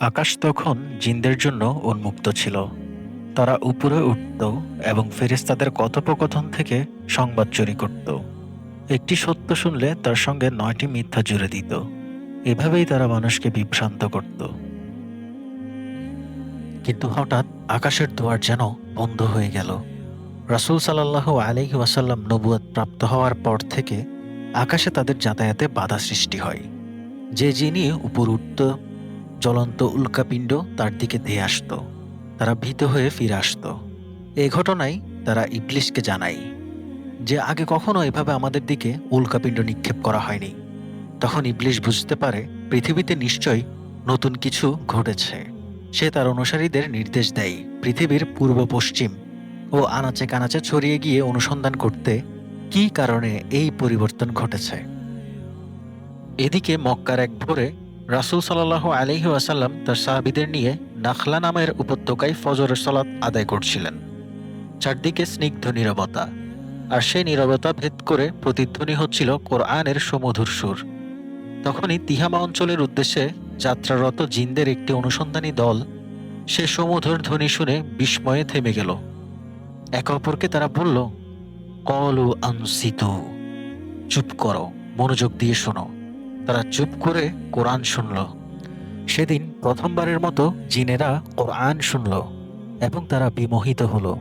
আকাশ তখন জিনদের জন্য উন্মুক্ত ছিল। তারা উপরে উঠত এবং ফেরেশতাদের কথোপকথন থেকে সংবাদ চুরি করত। একটি সত্য শুনলে তার সঙ্গে নয়টি মিথ্যা জুড়ে দিত। এভাবেই তারা মানুষকে বিভ্রান্ত করত। কিন্তু হঠাৎ আকাশের দুয়ার যেন বন্ধ হয়ে গেল। রাসূল সাল্লাহ আলহি ওয়াসাল্লাম নবুয়াত প্রাপ্ত হওয়ার পর থেকে আকাশে তাদের যাতায়াতে বাধা সৃষ্টি হয়। যে যিনি উপর উঠত জ্বলন্ত উল্কাপিণ্ড তার দিকে ধেয়ে আসতো। তারা ভীত হয়ে ফিরে আসতো। এই ঘটনায় তারা ইবলিশকে জানায় যে আগে কখনো এভাবে আমাদের দিকে উল্কাপিণ্ড নিক্ষেপ করা হয়নি। তখন ইবলিশ বুঝতে পারে পৃথিবীতে নিশ্চয়ই নতুন কিছু ঘটেছে। সে তার অনুসারীদের নির্দেশ দেয় পৃথিবীর পূর্ব পশ্চিম ও আনাচে কানাচে ছড়িয়ে গিয়ে অনুসন্ধান করতে কী কারণে এই পরিবর্তন ঘটেছে। এদিকে মক্কার এক ভোরে রাসুল সাল্লাহ আলহি আসাল্লাম তার সাহাবিদের নিয়ে নাখলা নামের উপত্যকায় ফজরের সলাৎ আদায় করছিলেন। চারদিকে স্নিগ্ধ নীরবতা, আর সেই নীরবতা ভেদ করে প্রতিধ্বনি হচ্ছিল কোরআনের সমধুর সুর। তখনই তিহামা অঞ্চলের উদ্দেশ্যে যাত্রারত জিনদের একটি অনুসন্ধানী দল সে সমধুর ধ্বনি শুনে বিস্ময়ে থেমে গেল। একে অপরকে তারা বলল, কলু আনসিতু, চুপ করো, মনোযোগ দিয়ে শোনো। তারা চুপ করে কোরআন শুনল। সেদিন প্রথমবারের মতো জিনেরা কোরআন শুনল এবং তারা বিমোহিত হলো।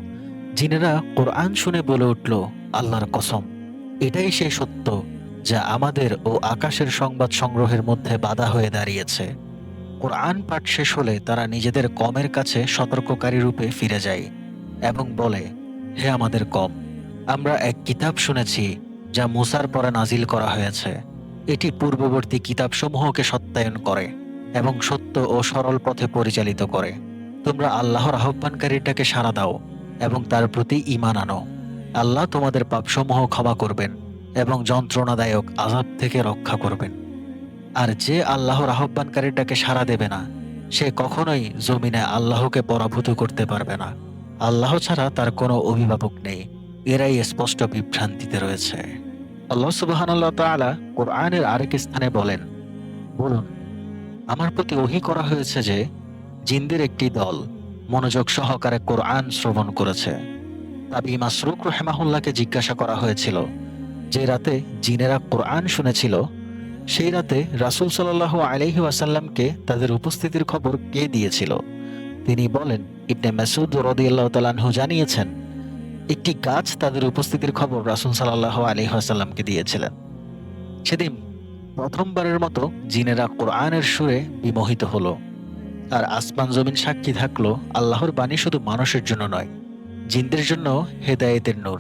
জিনেরা কোরআন শুনে বলে উঠল, আল্লাহর কসম, এটাই সেই সত্য যা আমাদের ও আকাশের সংবাদ সংগ্রহের মধ্যে বাধা হয়ে দাঁড়িয়েছে। কোরআন পাঠ শেষ হলে তারা নিজেদের কমের কাছে সতর্ককারী রূপে ফিরে যায় এবং বলে, হে আমাদের কম, আমরা এক কিতাব শুনেছি যা মুসার পরে নাজিল করা হয়েছে। এটি পূর্ববর্তী কিতাবসমূহকে সত্যায়ন করে এবং সত্য ও সরল পথে পরিচালিত করে। তোমরা আল্লাহর আহ্বানকারীটাকে সাড়া দাও এবং তার প্রতি ঈমান আনো। আল্লাহ তোমাদের পাপসমূহ ক্ষমা করবেন এবং যন্ত্রণাদায়ক আযাব থেকে রক্ষা করবেন। আর যে আল্লাহর আহ্বানকারীটাকে সাড়া দেবে না, সে কখনোই জমিনে আল্লাহকে পরাভূত করতে পারবে না। আল্লাহ ছাড়া তার কোনো অভিভাবক নেই। এরাই স্পষ্ট বিভ্রান্তিতে রয়েছে। আল্লাহ সুবাহানাল্লাহ তাআলা কোরআনের আরেক স্থানে বলেন, বলুন, আমার প্রতি ওহি করা হয়েছে যে জিনদের একটি দল মনোযোগ সহকারে কোরআন শ্রবণ করেছে। তাবি মাসরুক রহেমাহুল্লাহকে জিজ্ঞাসা করা হয়েছিল যে রাতে জিনেরা কোরআন শুনেছিল, সেই রাতে রাসূল সাল্লাহ আলহি ওয়াসাল্লামকে তাদের উপস্থিতির খবর কে দিয়েছিল? তিনি বলেন, ইবনে মাসুদ রদিয়াল্লাহ তালানহু জানিয়েছেন একটি গাছ তাদের উপস্থিতির খবর রাসুল সাল্লাহ আলী আসাল্লামকে দিয়েছিলেন। সেদিন প্রথমবারের মতো জিনেরা কোরআনের সুরে বিমোহিত হল আর আসমান জমিন সাক্ষী থাকল আল্লাহর বাণী শুধু মানুষের জন্য নয়, জিনদের জন্য হেদায়েতের নূর।